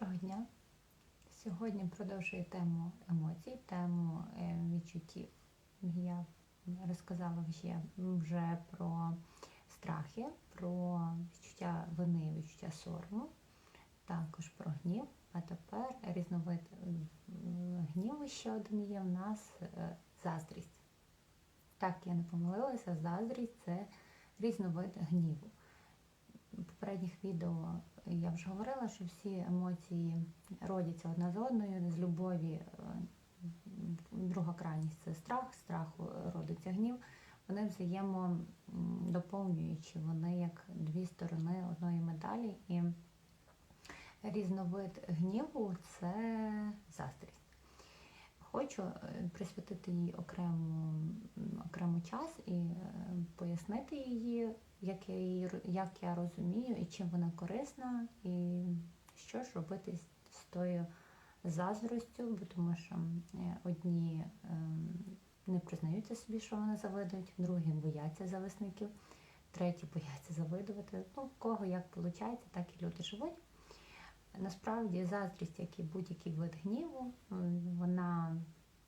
Доброго дня! Сьогодні продовжую тему емоцій, тему е, відчуттів. Я розказала вже, вже про страхи, про відчуття вини, відчуття сорому, також про гнів. А тепер різновид гніву ще один є в нас е, заздрість. Так, я не помилилася, заздрість це різновид гніву. В попередніх відео я вже говорила, що всі емоції родяться одна з одною, з любові. е, Друга крайність це страх, страх страху родиться гнів. Вони взаємодоповнюючі, вони як дві сторони одної медалі. І різновид гніву це заздрість. Хочу е, присвятити їй окрему, окрему час і е, пояснити її, як я, її, як я розумію, і чим вона корисна, і що ж робити з- з тою заздростю, бо тому що е, одні ем, не признаються собі, що вони завидують, другі бояться зависників, треті бояться завидувати. Ну, в кого як виходить, так і люди живуть. Насправді заздрість, як і будь-який вид гніву, вона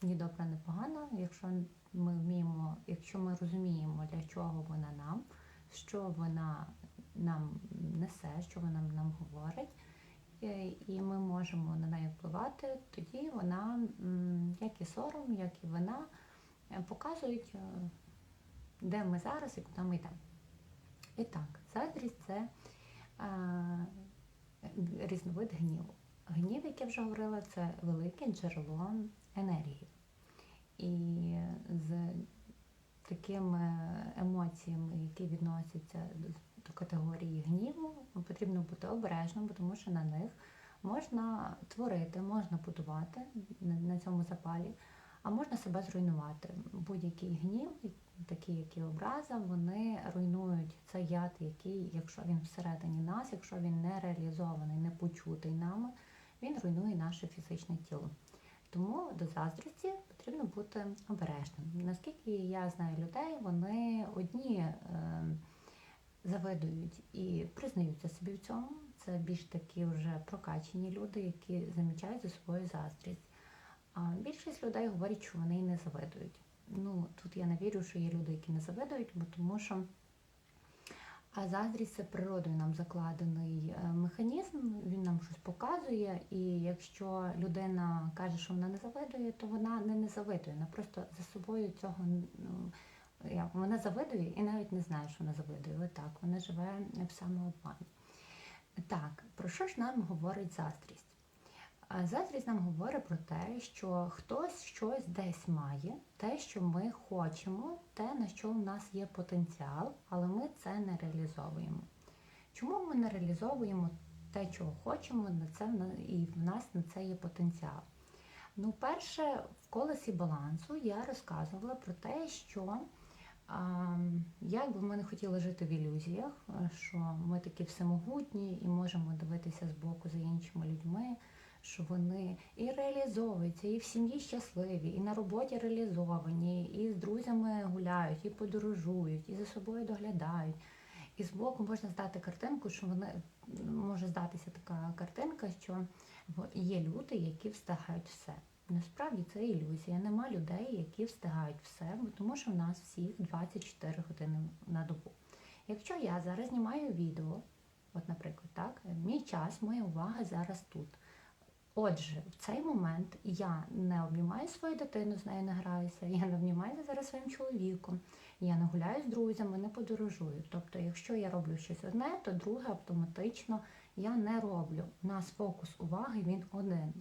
ні добра, ні погана, якщо ми вміємо, якщо ми розуміємо, для чого вона нам, що вона нам несе, що вона нам говорить, е, і ми можемо на неї впливати, тоді вона, як і сором, як і вина, е, показують, е, де ми зараз і куди ми йдемо. І так, заздрість це різновид гніву. Гнів, як я вже говорила, це велике джерело енергії. І з такими емоціями, які відносяться до- категорії гніву, потрібно бути обережним, тому що на них можна творити, можна будувати на цьому запалі, а можна себе зруйнувати. Будь-який гнів, такий як і образа, вони руйнують цей яд, який, якщо він всередині нас, якщо він не реалізований, не почутий нами, він руйнує наше фізичне тіло. Тому до заздрості потрібно бути обережним. Наскільки я знаю людей, вони одні е, завидують і признаються собі в цьому. Це більш такі вже прокачені люди, які замічають за собою заздрість. А більшість людей говорять, що вони і не завидують. Ну, тут я не вірю, що є люди, які не завидують, бо тому що а заздрість це природою нам закладений е, механізм, він нам щось показує, і якщо людина каже, що вона не завидує, то вона не не завидує. Вона просто за собою цього ну, вона завидує і навіть не знає, що вона завидує. Отак, вона живе в самообмані. Так, про що ж нам говорить заздрість? Заздрість нам говорить про те, що хтось щось десь має, те, що ми хочемо, те, на що в нас є потенціал, але ми це не реалізовуємо. Чому ми не реалізовуємо те, чого хочемо, на це і в нас на це є потенціал? Ну, перше, в колесі балансу я розказувала про те, що як би ми не хотіли жити в ілюзіях, е, що ми такі всемогутні і можемо дивитися збоку за іншими людьми, що вони і реалізовуються, і в сім'ї щасливі, і на роботі реалізовані, і з друзями гуляють, і подорожують, і за собою доглядають. І збоку можна здати картинку, що вони може здатися така картинка, що є люди, які встигають все. Насправді це ілюзія. Нема людей, які встигають все, тому що в нас всіх 24 години на добу. Якщо я зараз знімаю відео, от, наприклад, так, мій час, моя увага зараз тут. Отже, в цей момент я не обнімаю свою дитину, з нею не граюся, я не обнімаюся зараз своїм чоловіком, я не гуляю з друзями, не подорожую. Тобто, якщо я роблю щось одне, то друге автоматично я не роблю. У нас фокус уваги він один.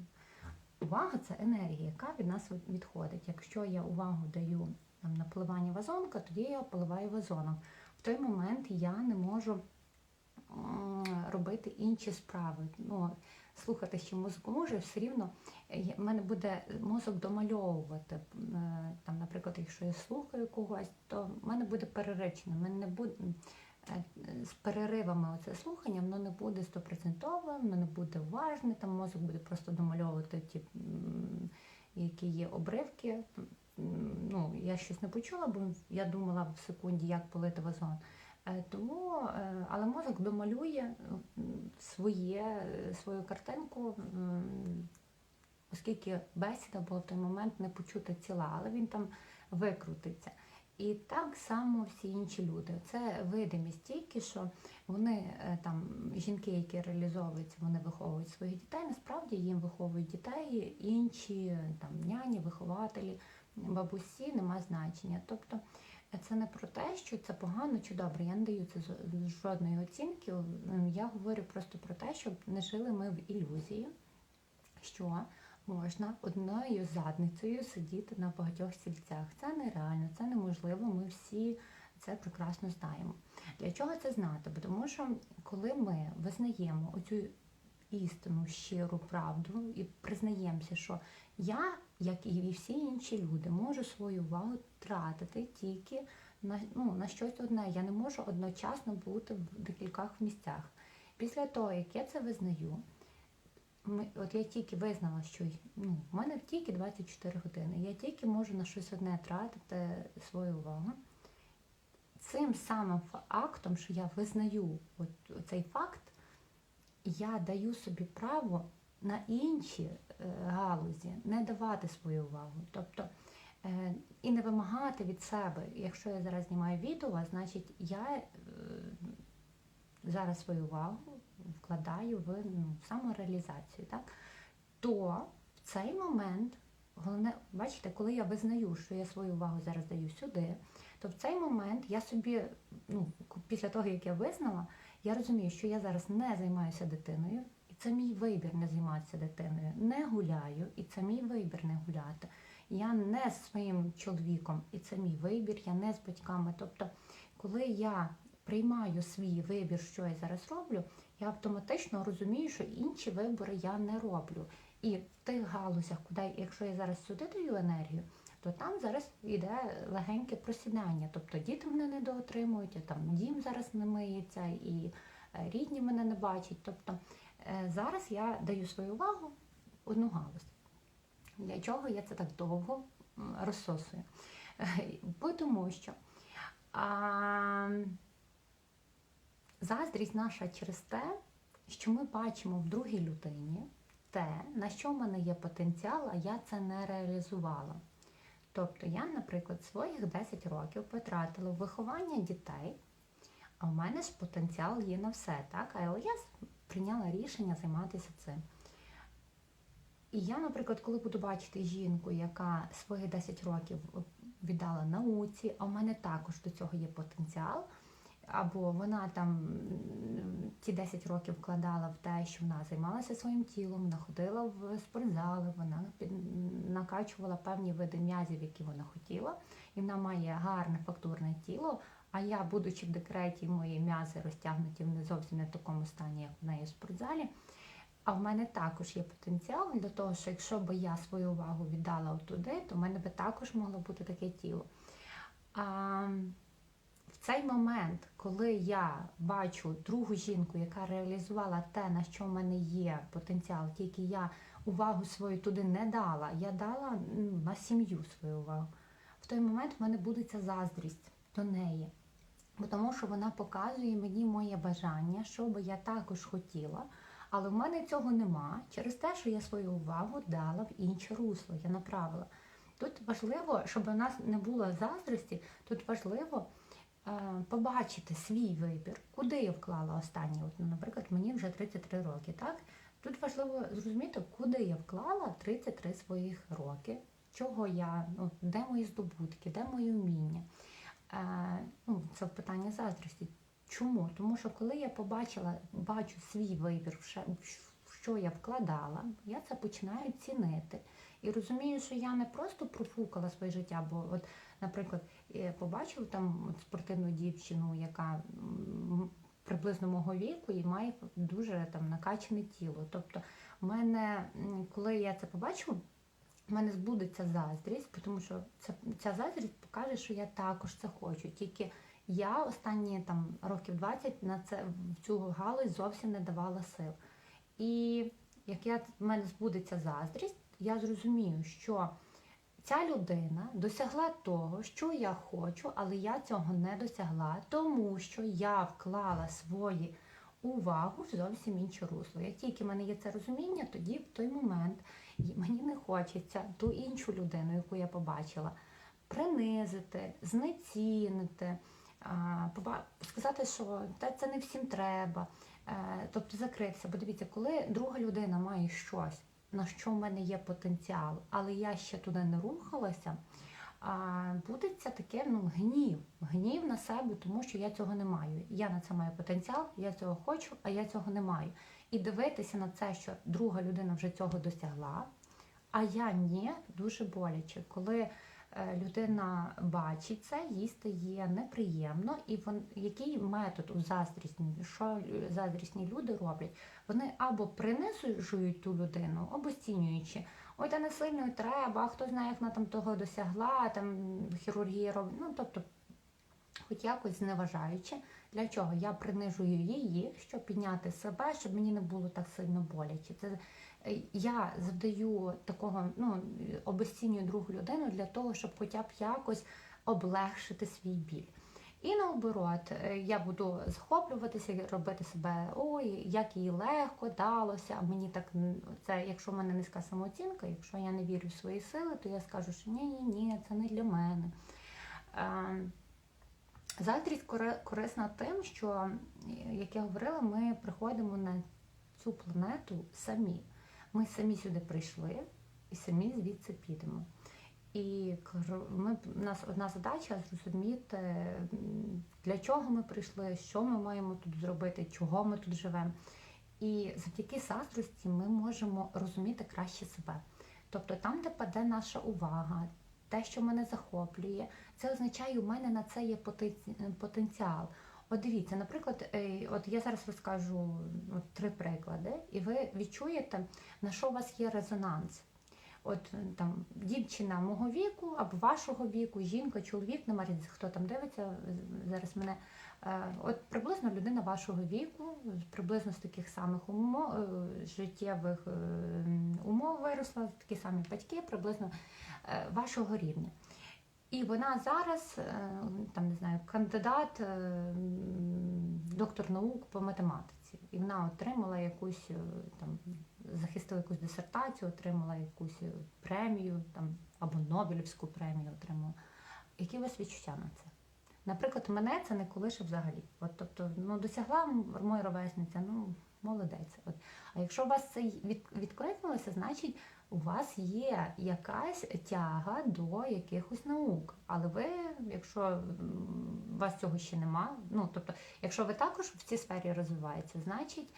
Увага це енергія, яка від нас відходить. Якщо я увагу даю там, на поливання вазонка, тоді я поливаю вазоном. В той момент я не можу робити інші справи. Ну, слухати ще музику може, все рівно е, в мене буде мозок домальовувати. Е, Там, наприклад, якщо я слухаю когось, то в мене буде переречення. В мене не буде з переривами оце слухання, воно не буде стопроцентове, воно не буде уважне, там мозок буде просто домальовувати ті, які є обривки. Ну, я щось не почула, бо я думала в секунді, як полити вазон. Е, Тому, е, але мозок домалює своє, е, свою картинку, оскільки бесіда була в той момент не почута ціла, але він там викрутиться. І так само всі інші люди. Це видимість тільки, що вони там жінки, які реалізовуються, вони виховують своїх дітей. Насправді їм виховують дітей інші там няні, вихователі, бабусі, нема значення. Тобто е, це не про те, що це погано чи добре. Я не даю це жодної оцінки. Я говорю просто про те, щоб не жили ми в ілюзії, що можна одною задницею сидіти на багатьох стільцях. Це нереально, це неможливо. Ми всі це прекрасно знаємо. Для чого це знати? Бо Тому що коли ми визнаємо оцю істину, щиру правду і признаємося, що я, як і всі інші люди, можу свою увагу тратити тільки на, ну, на щось одне. Я не можу одночасно бути в декількох місцях. Після того, як я це визнаю, от я тільки визнала, що ну, в мене тільки 24 години. Я тільки можу на щось одне тратити свою увагу. Цим самим актом, що я визнаю от, цей факт, я даю собі право на інші е, галузі не давати свою увагу. Тобто е, і не вимагати від себе. Якщо я зараз знімаю відео, значить я е, зараз свою увагу вкладаю в ну, самореалізацію, так? то в цей момент, головне, бачите, коли я визнаю, що я свою увагу зараз даю сюди, то в цей момент я собі, ну, після того, як я визнала, я розумію, що я зараз не займаюся дитиною, це мій вибір не займатися дитиною. Не гуляю, і це мій вибір не гуляти. Я не з своїм чоловіком, і це мій вибір, я не з батьками. Тобто, коли я приймаю свій вибір, що я зараз роблю, я автоматично розумію, що інші вибори я не роблю. І в тих галузях, куди, якщо я зараз сюди даю енергію, то там зараз йде легеньке просідання. Тобто діти мене не доотримують, а там дім зараз не миється, і е, рідні мене не бачать. Тобто зараз я даю свою увагу одну галузь. Для чого я це так довго розсосую? Бо тому що а, заздрість наша через те, що ми бачимо в другій людині те, на що в мене є потенціал, а я це не реалізувала. Тобто я, наприклад, своїх 10 років потратила в виховання дітей, а в мене ж потенціал є на все, так? Але я прийняла рішення займатися цим. І я, наприклад, коли буду бачити жінку, яка свої 10 років віддала науці, а в мене також до цього є потенціал, або вона там ці 10 років вкладала в те, що вона займалася своїм тілом, вона ходила в спортзали, вона накачувала певні види м'язів, які вона хотіла, і вона має гарне фактурне тіло. А я, будучи в декреті, мої м'язи розтягнуті не зовсім не в такому стані, як в неї в спортзалі. А в мене також є потенціал для того, що якщо б я свою увагу віддала туди, то в мене би також могло бути таке тіло. А в цей момент, коли я бачу другу жінку, яка реалізувала те, на що в мене є потенціал, тільки я увагу свою туди не дала, я дала на сім'ю свою увагу. В той момент в мене буде ця заздрість до неї. Тому що вона показує мені моє бажання, що би я також хотіла, але в мене цього нема через те, що я свою увагу дала в інше русло, я направила. Тут важливо, щоб у нас не було заздрості, тут важливо е, побачити свій вибір, куди я вклала останні. От, ну, наприклад, мені вже 33 роки, так? Тут важливо зрозуміти, куди я вклала 33 своїх роки, чого я, ну, де мої здобутки, де мої вміння. Е, ну, це питання заздрості. Чому? Тому що коли я побачила, бачу свій вибір, в що я вкладала, я це починаю цінити. І розумію, що я не просто профукала своє життя, бо, от, наприклад, побачила там спортивну дівчину, яка приблизно мого віку і має дуже там накачане тіло. Тобто, в мене, коли я це побачу, в мене збудеться заздрість, тому що це, ця заздрість покаже, що я також це хочу. Тільки я останні там років 20 на це в цю галузь зовсім не давала сил. І як я в мене збудеться заздрість, я зрозумію, що ця людина досягла того, що я хочу, але я цього не досягла, тому що я вклала свої увагу в зовсім інше русло. Як тільки в мене є це розуміння, тоді в той момент і мені не хочеться ту іншу людину, яку я побачила, принизити, знецінити, сказати, що це не всім треба. Е, Тобто закритися. Бо дивіться, коли друга людина має щось, на що в мене є потенціал, але я ще туди не рухалася, буде це таке ну, гнів. Гнів на себе, тому що я цього не маю. Я на це маю потенціал, я цього хочу, а я цього не маю. І дивитися на це, що друга людина вже цього досягла, а я ні, дуже боляче. Коли е, людина бачить це, їй стає неприємно, і вон, який метод у заздрісні, що заздрісні люди роблять? Вони або принижують ту людину, обесцінюючи, ой, та не сильно треба, а хто знає, як вона там того досягла, там хірургія робить. Ну, тобто, хоч якось зневажаючи, для чого я принижую її, щоб підняти себе, щоб мені не було так сильно боляче. Це е, я завдаю такого, ну обесцінюю другу людину для того, щоб хоча б якось облегшити свій біль. І наоборот, е, я буду захоплюватися, і робити себе, ой, як їй легко далося. А мені так це, якщо в мене низька самооцінка, якщо я не вірю в свої сили, то я скажу, що ні, ні, ні, це не для мене. Е, Заздрість кори- корисна тим, що, як я говорила, ми приходимо на цю планету самі. Ми самі сюди прийшли і самі звідси підемо. І ми, у нас одна задача зрозуміти, для чого ми прийшли, що ми маємо тут зробити, чого ми тут живемо. І завдяки заздрості ми можемо розуміти краще себе. Тобто там, де паде наша увага, те, що мене захоплює, це означає, у мене на це є потенціал. От дивіться, наприклад, е, от я зараз розкажу от, три приклади, і ви відчуєте, на що у вас є резонанс. От е, там дівчина мого віку або вашого віку, жінка, чоловік, немає різниці, хто там дивиться зараз мене. Е, От приблизно людина вашого віку, приблизно з таких самих умов, життєвих е, умов виросла, такі самі батьки, приблизно е, вашого рівня. І вона зараз, е, там не знаю, кандидат, е, доктор наук по математиці. І вона отримала якусь е, там, захистила якусь дисертацію, отримала якусь е, премію там, або Нобелівську премію отримала. Які у вас відчуття на це? Наприклад, мене це не колише взагалі. От, тобто, ну, досягла моя ровесниця, ну молодець. От. А якщо у вас це від, відкликнулося, значить у вас є якась тяга до якихось наук. Але ви, якщо у вас цього ще нема, ну тобто, якщо ви також в цій сфері розвиваєтеся, значить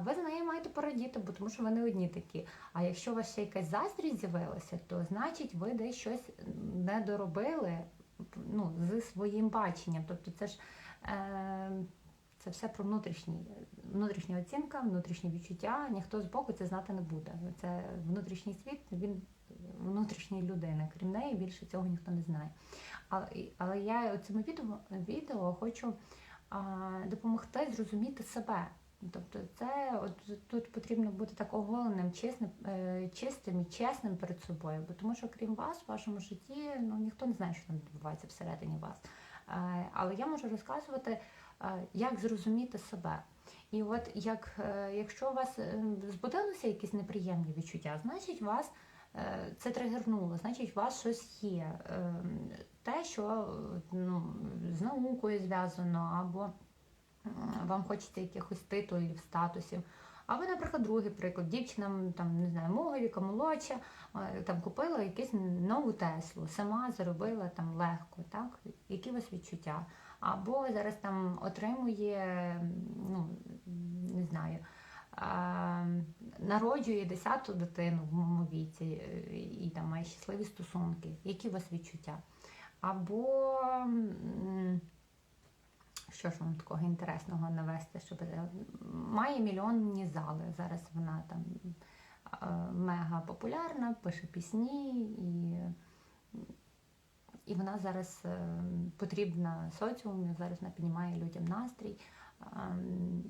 ви з нею маєте порадіти, бо тому що ви не одні такі. А якщо у вас ще якась заздрість з'явилася, то значить ви десь щось не доробили ну, зі своїм баченням. Тобто це ж е, це все про внутрішній, внутрішня оцінка, внутрішнє відчуття. Ніхто з боку це знати не буде. Це внутрішній світ, він внутрішньої людини. Крім неї більше цього ніхто не знає. Але, але я у цьому відео, відео хочу а, допомогти зрозуміти себе. Тобто, це от тут потрібно бути так оголеним, чесним, е, чистим і чесним перед собою, бо тому що крім вас, в вашому житті ну ніхто не знає, що там відбувається всередині вас. Е, Але я можу розказувати, е, як зрозуміти себе. І от як, е, якщо у вас е, збудилися якісь неприємні відчуття, значить вас е, це тригернуло, значить у вас щось є. Е, Те, що ну, з наукою зв'язано, або вам хочеться якихось титулів, статусів. Або, наприклад, другий приклад. Дівчина там, не знаю, мого віка молодша, е, там купила якусь нову Теслу, сама заробила там легко, так? Які у вас відчуття? Або зараз там отримує, ну, не знаю, народжує десяту дитину в моєму віці е, і там має щасливі стосунки. Які у вас відчуття? Або що ж вам такого інтересного навести, щоб е, має мільйонні зали. Зараз вона там е, мега популярна, пише пісні і. І вона зараз е, потрібна соціуму, зараз вона піднімає людям настрій. Ем,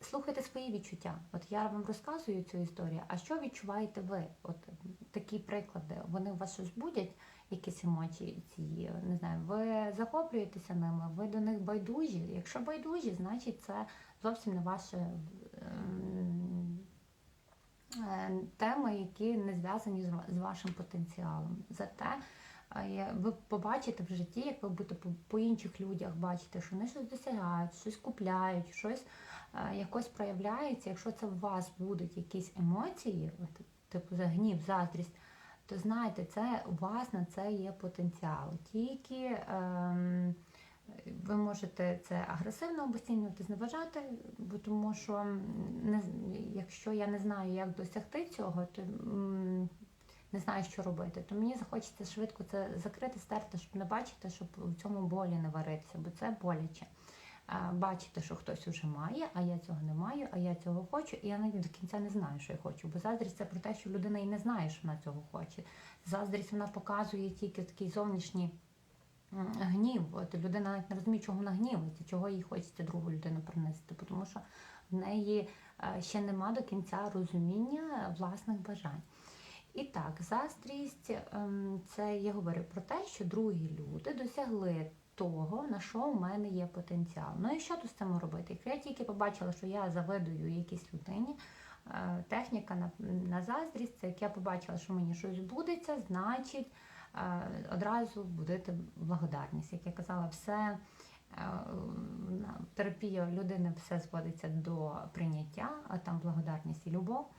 Слухайте свої відчуття. От я вам розказую цю історію, а що відчуваєте ви? От такі приклади, вони у вас щось будять, якісь емоції ці, не знаю, ви захоплюєтеся ними, ви до них байдужі. Якщо байдужі, значить це зовсім не ваше ем, е, теми, які не зв'язані з вашим потенціалом. Зате ви побачите в житті, як ви будете по, інших людях бачити, що вони щось досягають, щось купляють, щось е, якось проявляється. Якщо це у вас будуть якісь емоції, типу за гнів, заздрість, то знаєте, це у вас на це є потенціал. Тільки ем, ви можете це агресивно обесцінювати, зневажати, бо тому що не, якщо я не знаю, як досягти цього, то м, не знаю, що робити, то мені захочеться швидко це закрити, стерти, щоб не бачити, щоб в цьому болі не варитися, бо це боляче. Бачити, що хтось уже має, а я цього не маю, а я цього хочу, і я навіть до кінця не знаю, що я хочу. Бо заздрість це про те, що людина і не знає, що вона цього хоче. Заздрість вона показує тільки такий зовнішній гнів. От людина навіть не розуміє, чого вона гнівається, чого їй хочеться другу людину принести, тому що в неї е, ще нема до кінця розуміння власних бажань. І так, заздрість ем, це я говорю про те, що другі люди досягли того, на що у мене є потенціал. Ну і що тут з цим робити? Якщо я тільки побачила, що я завидую якійсь людині, е, техніка на, на заздрість, це як я побачила, що мені щось будеться, значить е, одразу будете благодарність. Як я казала, все. е, Терапія людини все зводиться до прийняття, а там благодарність і любов.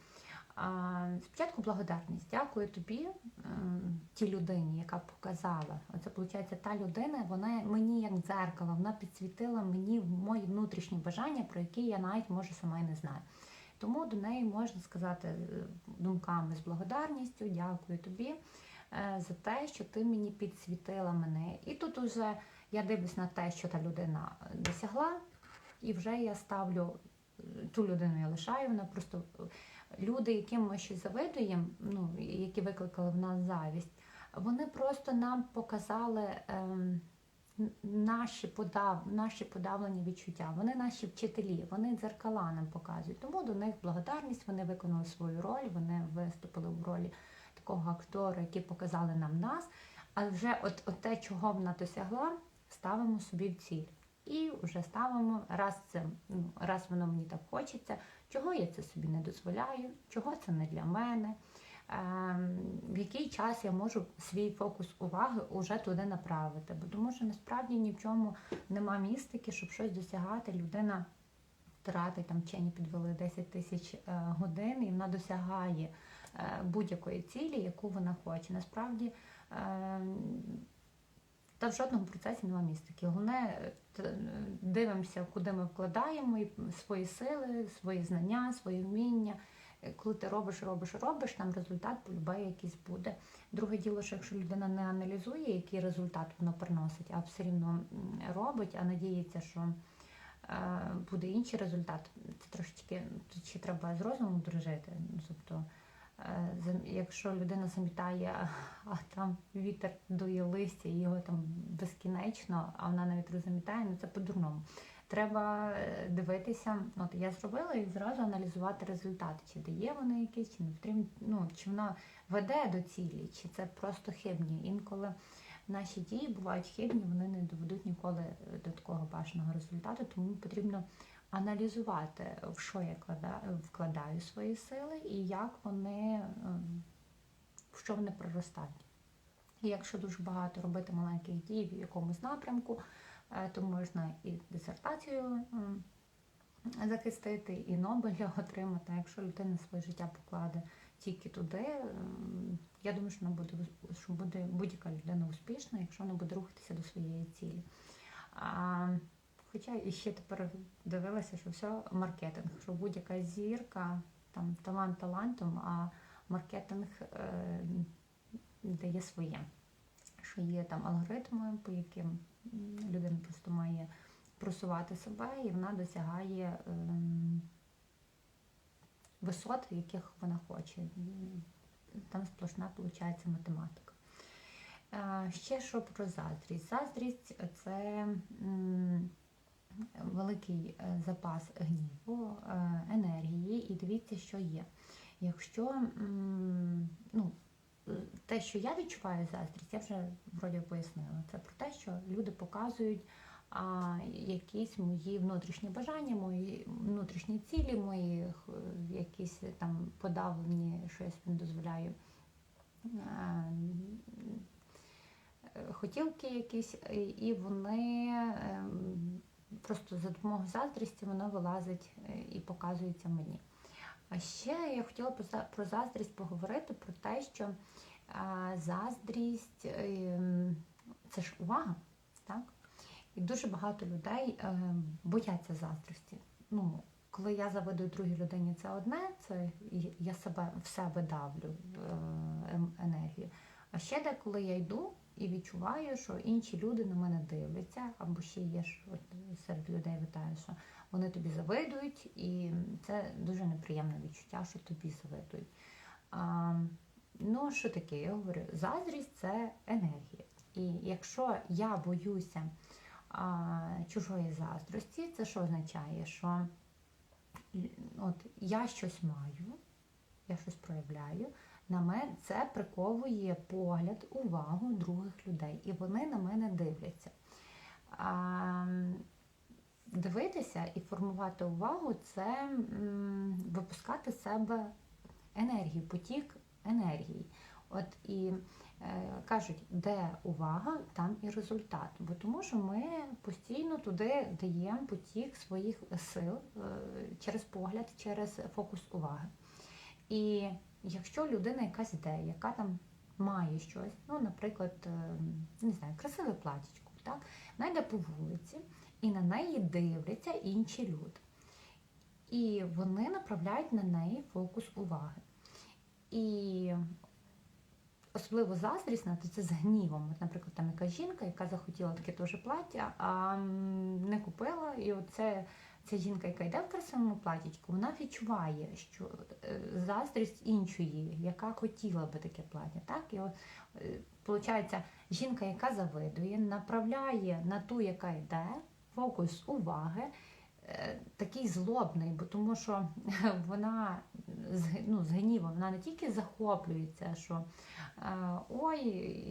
Спочатку благодарність. Дякую тобі, ем, тій людині, яка показала. Оце виходить, та людина, вона мені як дзеркало, вона підсвітила мені мої внутрішні бажання, про які я навіть може сама й не знаю. Тому до неї можна сказати е, думками з благодарністю, дякую тобі е, за те, що ти мені підсвітила мене. І тут уже я дивлюсь на те, що та людина досягла, і вже я ставлю е, ту людину, я лишаю, вона просто е, люди, яким ми щось завидуємо, ну, які викликали в нас завість, вони просто нам показали ем, наші, подав, наші подавлені відчуття. Вони наші вчителі, вони дзеркала нам показують. Тому до них благодарність, вони виконали свою роль, вони виступили в ролі такого актора, які показали нам нас. А вже от, от те, чого вона досягла, ставимо собі в ціль. І вже ставимо, раз це ну, раз воно мені так хочеться, чого я це собі не дозволяю, чого це не для мене, ем, в який час я можу свій фокус уваги уже туди направити. Бо тому що насправді ні в чому нема містики, щоб щось досягати. Людина втратить там вчені підвели 10 тисяч е, годин, і вона досягає е, будь-якої цілі, яку вона хоче. Насправді. Та в жодному процесі нема містики. Головне, е, дивимося, куди ми вкладаємо і свої сили, свої знання, свої вміння. Е, Коли ти робиш, робиш, робиш, там результат полюбає якийсь буде. Друге діло, що якщо людина не аналізує, який результат воно приносить, а все рівно робить, а надіється, що е, буде інший результат, це трошечки ще треба з розумом дружити. Ну, Тобто, е, якщо людина замітає, а там вітер дує листя, його там безкінечно, а вона навіть розамітає, ну це по-дурному. Треба е, дивитися, от я зробила і зразу аналізувати результати, чи дає вони якісь, чи не потрібно, ну чи вона веде до цілі, чи це просто хибні. Інколи наші дії бувають хибні, вони не доведуть ніколи е, до такого бажаного результату, тому потрібно аналізувати, в що я клада- вкладаю свої сили і як вони, ем, в що вони проростають. І якщо дуже багато робити маленьких дій в якомусь напрямку, е, то можна і дисертацію захистити, і Нобеля отримати. Якщо людина своє життя покладе тільки туди, я думаю, що вона буде що буде будь-яка людина успішна, якщо вона буде рухатися до своєї цілі. Хоча і ще тепер дивилася, що все маркетинг, що будь-яка зірка, там талант талантом, а маркетинг е, дає своє. Що є там алгоритми, по яким людина просто має просувати себе, і вона досягає ем, висот, яких вона хоче. Там сплошна виходить математика. Е, Ще що про заздрість. Заздрість це м, великий е, запас гніву, е, енергії, і дивіться, що є. Якщо ну, е, те, що я відчуваю заздрість, я вже вроді пояснила. Це про те, що люди показують а, якісь мої внутрішні бажання, мої внутрішні цілі, мої якісь там подавлені, що я собі дозволяю. е, е, Хотілки якісь, і- і вони ем, просто за допомогою заздрісті воно вилазить е, і показується мені. А ще я хотіла про заздрість поговорити про те, що заздрість ем, це ж увага, так? І дуже багато людей ем, бояться заздрості. Ну, коли я завидую другій людині, це одне, це я себе в себе давлю е, ем, енергію. А ще деколи я йду і відчуваю, що інші люди на мене дивляться, або ще є ж от серед людей вітаю, що вони тобі завидують, і це дуже неприємне відчуття, що тобі завидують. А, ну, що таке? Я говорю, заздрість це енергія. І якщо я боюся а, чужої заздрості, це що означає? Що от я щось маю, я щось проявляю, на мене це приковує погляд, увагу других людей, і вони на мене дивляться. А, дивитися і формувати увагу це м, випускати з себе енергію, потік енергії. От і е, кажуть, де увага, там і результат. Бо тому що ми постійно туди даємо потік своїх сил е, через погляд, через фокус уваги. І якщо людина якась йде, яка там має щось, ну, наприклад, е, не знаю, красиве платічко, так, вона йде по вулиці, і на неї дивляться інші люди. І вони направляють на неї фокус уваги. І особливо заздрісна, то це з гнівом. От, наприклад, там якась жінка, яка захотіла таке теж плаття, а не купила. І оце ця жінка, яка йде в красивому платічку, вона відчуває, що е, заздрість іншої, яка хотіла би таке плаття. Так? І от, е, жінка, яка завидує, направляє на ту, яка йде, фокус уваги. Такий злобний, бо тому що вона ну, з гнівом вона не тільки захоплюється, що е, ой,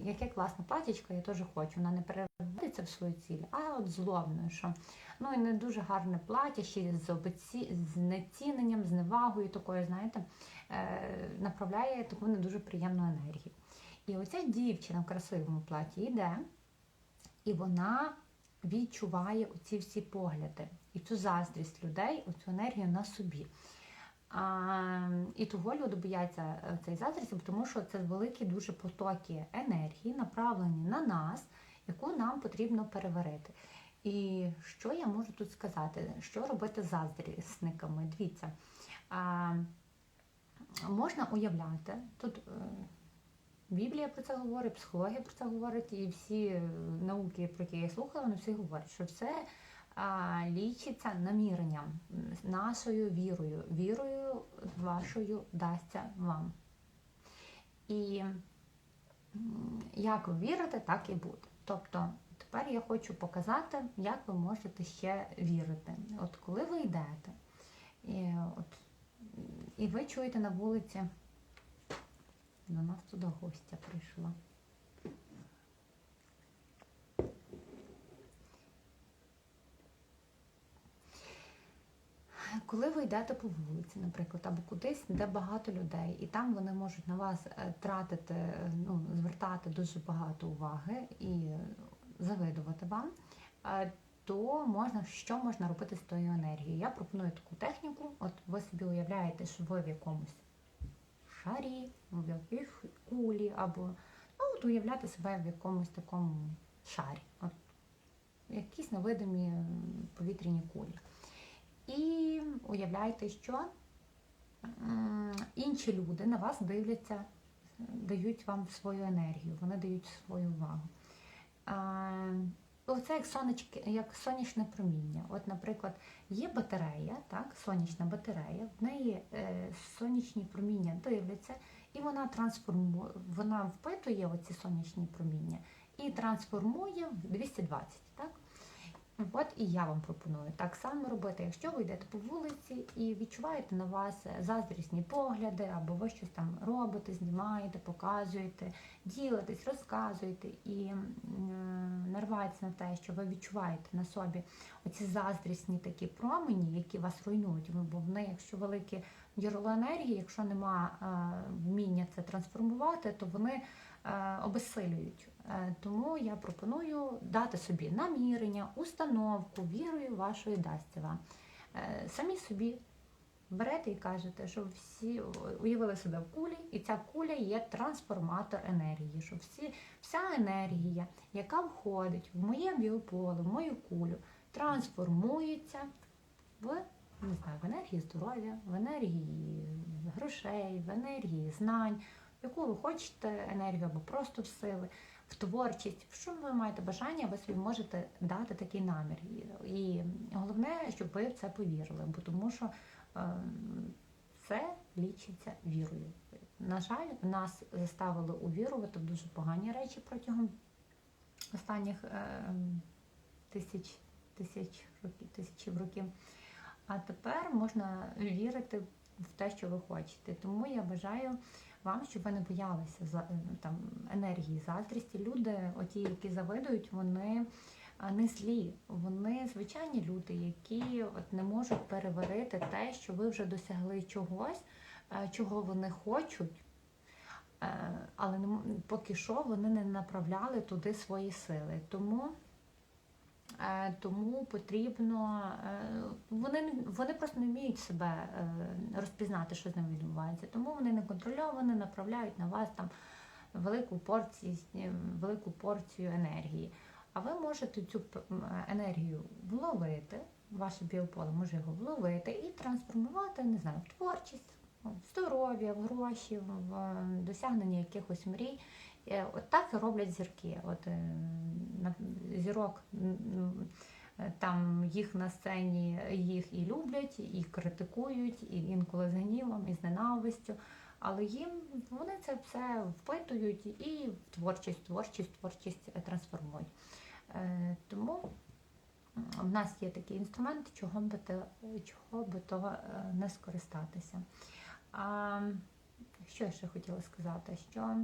яке класне платічко, я теж хочу. Вона не переводиться в свою ціль, а от злобною, що ну і не дуже гарне плаття, ще з, неціненням, з невагою такою, знаєте, е, направляє таку не дуже приємну енергію. І оця дівчина в красивому платі йде, і вона відчуває оці всі погляди і цю заздрість людей, оцю енергію на собі. А, і того люди бояться е, цієї заздрісті, тому що це великі дуже потоки енергії, направлені на нас, яку нам потрібно переварити. І що я можу тут сказати? Що робити з заздрісниками? Дивіться, а, можна уявляти, тут е, Біблія про це говорить, психологія про це говорить, і всі е, науки, про які я слухала, вони всі говорять, що це лічиться наміренням, нашою вірою. Вірою вашою дасться вам. І як ви вірите, так і буде. Тобто тепер я хочу показати, як ви можете ще вірити. От коли ви йдете, і, от, і ви чуєте на вулиці, до нас туди гостя прийшла. Коли ви йдете по вулиці, наприклад, або кудись, де багато людей, і там вони можуть на вас е, тратити, е, ну, звертати дуже багато уваги і завидувати вам, е, то можна, що можна робити з тою енергією? Я пропоную таку техніку. От ви собі уявляєте, що ви в якомусь шарі, в яких кулі, або ну, от уявляти себе в якомусь такому шарі. От, якісь невидимі повітряні кулі. І уявляйте, що інші люди на вас дивляться, дають вам свою енергію, вони дають свою увагу. А, Оце як сонечки, як сонячне проміння. От, наприклад, є батарея, так, сонячна батарея, в неї е, сонячні проміння дивляться, і вона трансформує, вона впитує оці сонячні проміння і трансформує в 220. Так? От і я вам пропоную так само робити, якщо ви йдете по вулиці і відчуваєте на вас заздрісні погляди, або ви щось там робите, знімаєте, показуєте, ділитесь, розказуєте і нарвається на те, що ви відчуваєте на собі оці заздрісні такі промені, які вас руйнують. Бо вони, якщо великі джерело енергії, якщо нема е, вміння це трансформувати, то вони е, обезсилюють. Е, Тому я пропоную дати собі намірення, установку, вірою вашою дасться вам. Е, Самі собі берете і кажете, що всі уявили себе в кулі, і ця куля є трансформатор енергії. Що всі, вся енергія, яка входить в моє біополе, в мою кулю, трансформується в не знаю, в енергії здоров'я, в енергії грошей, в енергії знань, яку ви хочете енергію або просто в сили, в творчість. В що ви маєте бажання, ви собі можете дати такий намір. І- головне, щоб ви в це повірили, бо тому що е, це лічиться вірою. На жаль, нас заставили увірувати в дуже погані речі протягом останніх е, тисяч, тисяч років, тисячів років. А тепер можна вірити в те, що ви хочете. Тому я бажаю вам, щоб ви не боялися е, там енергії заздрісті. Люди, оті, які завидують, вони не злі. Вони звичайні люди, які от не можуть переварити те, що ви вже досягли чогось, е, чого вони хочуть. Е, Але поки що вони не направляли туди свої сили. Тому Тому потрібно, е, вони, вони просто не вміють себе е, розпізнати, що з ними відбувається. Тому вони неконтрольовано направляють на вас там велику порцію, велику порцію енергії. А ви можете цю енергію вловити, ваше біополе може його вловити і трансформувати, не знаю, в творчість, в здоров'я, в гроші, в е, досягнення якихось мрій. Е, От так роблять зірки. От е, зірок е, там їх на сцені їх і люблять, і критикують, і інколи з гнівом, і з ненавистю. Але їм вони це все впитують і творчість, творчість, творчість е, трансформують. Е, Тому в нас є такий інструмент, чого би то, чого би то е, не скористатися. А що я ще хотіла сказати? Що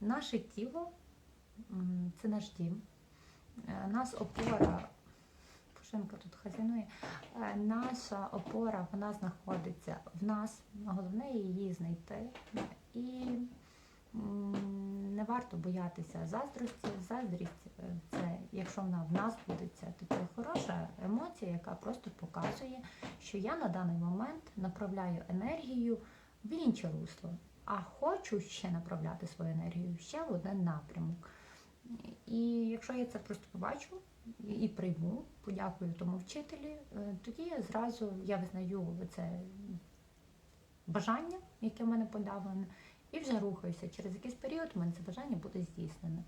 наше тіло це наш дім. Е, Нас опора, Пушинка тут хазяйнує, Е, наша опора вона знаходиться в нас. Головне її знайти. І не варто боятися заздрості. Заздрість е, це, якщо вона в нас буде, це хороша емоція, яка просто показує, що я на даний момент направляю енергію в інше русло, а хочу ще направляти свою енергію ще в один напрямок. І якщо я це просто побачу і- прийму, подякую тому вчителі, е, тоді зразу я визнаю це бажання, яке в мене подавлене, і вже рухаюся. Через якийсь період у мене це бажання буде здійснене.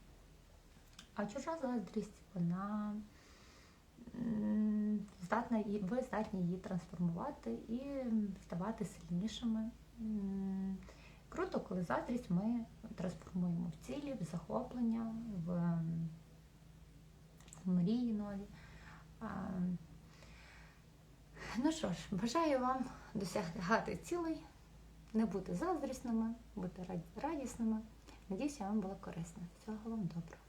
А чужа заздрість, вона здатна, ви здатні її трансформувати і ставати сильнішими. Круто, коли заздрість ми трансформуємо в цілі, в захоплення, в, в мрії нові. Ну що ж, бажаю вам досягати цілей, не бути заздрісними, бути радісними. радісними. Надіюся, вам було корисна. Всього вам доброго.